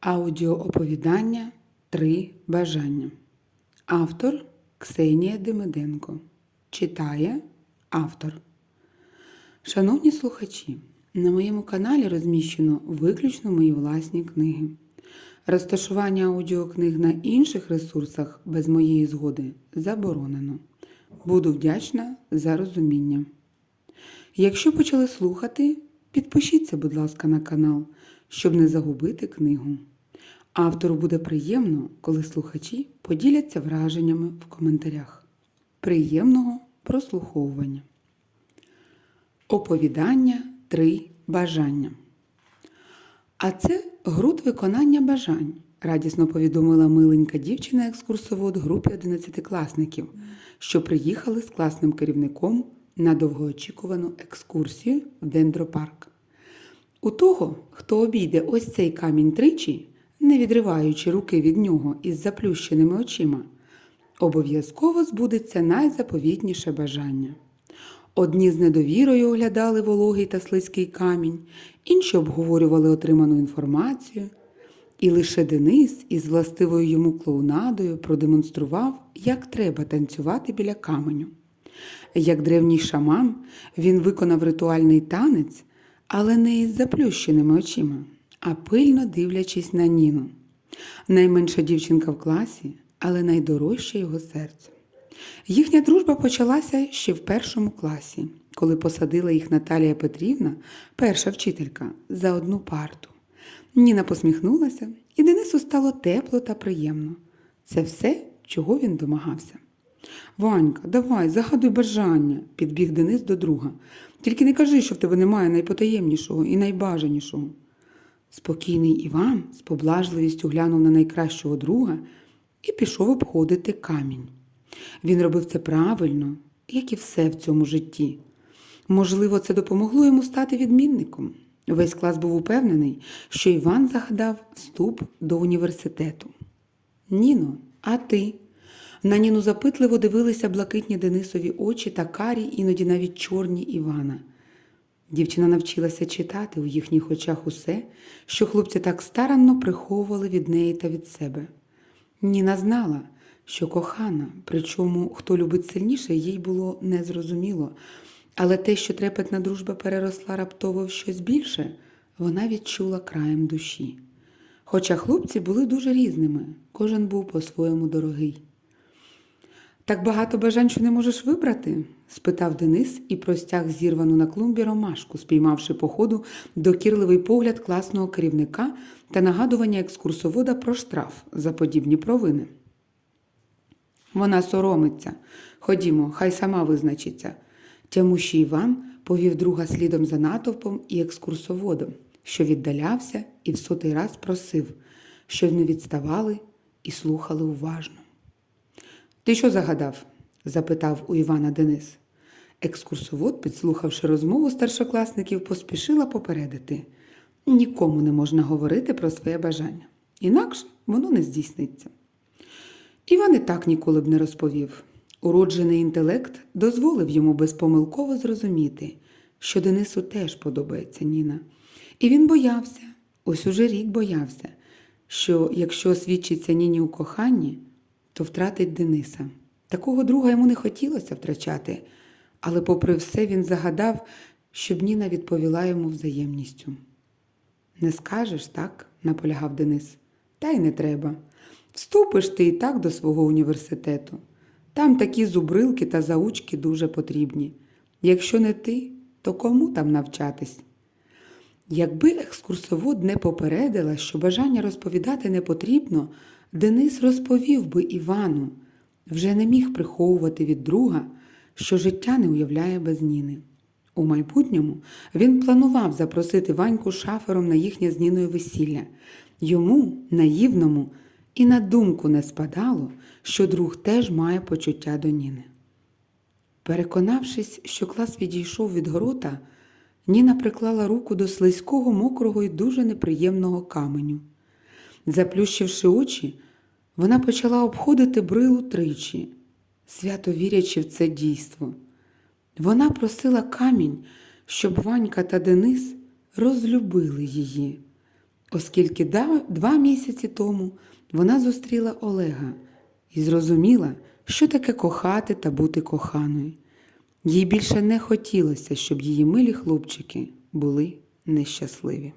Аудіооповідання Три бажання. Автор Ксенія Демиденко. Читає автор. Шановні слухачі, на моєму каналі розміщено виключно мої власні книги. Розташування аудіокниг на інших ресурсах без моєї згоди заборонено. Буду вдячна за розуміння. Якщо почали слухати, підпишіться, будь ласка, на канал, щоб не загубити книгу. Автору буде приємно, коли слухачі поділяться враженнями в коментарях. Приємного прослуховування. Оповідання Три бажання. А це груд виконання бажань, радісно повідомила миленька дівчина-екскурсовод групи 11-класників, що приїхали з класним керівником на довгоочікувану екскурсію в дендропарк. У того, хто обійде ось цей камінь тричі, не відриваючи руки від нього із заплющеними очима, обов'язково збудеться найзаповітніше бажання. Одні з недовірою оглядали вологий та слизький камінь, інші обговорювали отриману інформацію, і лише Денис із властивою йому клоунадою продемонстрував, як треба танцювати біля каменю. Як древній шаман, він виконав ритуальний танець, але не із заплющеними очима, а пильно дивлячись на Ніну. Найменша дівчинка в класі, але найдорожча його серцю. Їхня дружба почалася ще в першому класі, коли посадила їх Наталія Петрівна, перша вчителька, за одну парту. Ніна посміхнулася, і Денису стало тепло та приємно. Це все, чого він домагався. Ванька, давай, загадуй бажання, підбіг Денис до друга. Тільки не кажи, що в тебе немає найпотаємнішого і найбажанішого. Спокійний Іван з поблажливістю глянув на найкращого друга і пішов обходити камінь. Він робив це правильно, як і все в цьому житті. Можливо, це допомогло йому стати відмінником. Весь клас був упевнений, що Іван загадав вступ до університету. Ніно, а ти? На Ніну запитливо дивилися блакитні Денисові очі та карі, іноді навіть чорні Івана. Дівчина навчилася читати у їхніх очах усе, що хлопці так старанно приховували від неї та від себе. Ніна знала, що кохана, причому хто любить сильніше, їй було незрозуміло, але те, що трепетна дружба переросла раптово в щось більше, вона відчула краєм душі. Хоча хлопці були дуже різними, кожен був по-своєму дорогий. Так багато бажань, що не можеш вибрати? спитав Денис і простяг зірвану на клумбі ромашку, спіймавши по ходу докірливий погляд класного керівника та нагадування екскурсовода про штраф за подібні провини. Вона соромиться. Ходімо, хай сама визначиться. Тямущий Іван повів друга слідом за натовпом і екскурсоводом, що віддалявся і в сотий раз просив, щоб не відставали і слухали уважно. Ти що загадав? запитав у Івана Денис. Екскурсовод, підслухавши розмову старшокласників, поспішила попередити нікому не можна говорити про своє бажання, інакше воно не здійсниться. Іван і так ніколи б не розповів. Уроджений інтелект дозволив йому безпомилково зрозуміти, що Денису теж подобається Ніна. І він боявся, ось уже рік боявся, що якщо освідчиться Ніні у коханні, то втратить Дениса. Такого друга йому не хотілося втрачати, але, попри все, він загадав, щоб Ніна відповіла йому взаємністю. Не скажеш, так? наполягав Денис. Та й не треба. Вступиш ти і так до свого університету. Там такі зубрилки та заучки дуже потрібні. Якщо не ти, то кому там навчатись? Якби екскурсовод не попередила, що бажання розповідати не потрібно, Денис розповів би Івану, вже не міг приховувати від друга, що життя не уявляє без Ніни. У майбутньому він планував запросити Ваньку шафером на їхнє з Ніною весілля. Йому, наївному, і на думку не спадало, що друг теж має почуття до Ніни. Переконавшись, що клас відійшов від грота, Ніна приклала руку до слизького, мокрого і дуже неприємного каменю. Заплющивши очі, вона почала обходити брилу тричі, свято вірячи в це дійство. Вона просила камінь, щоб Ванька та Денис розлюбили її. оскільки два місяці тому вона зустріла Олега і зрозуміла, що таке кохати та бути коханою. Їй більше не хотілося, щоб її милі хлопчики були нещасливі.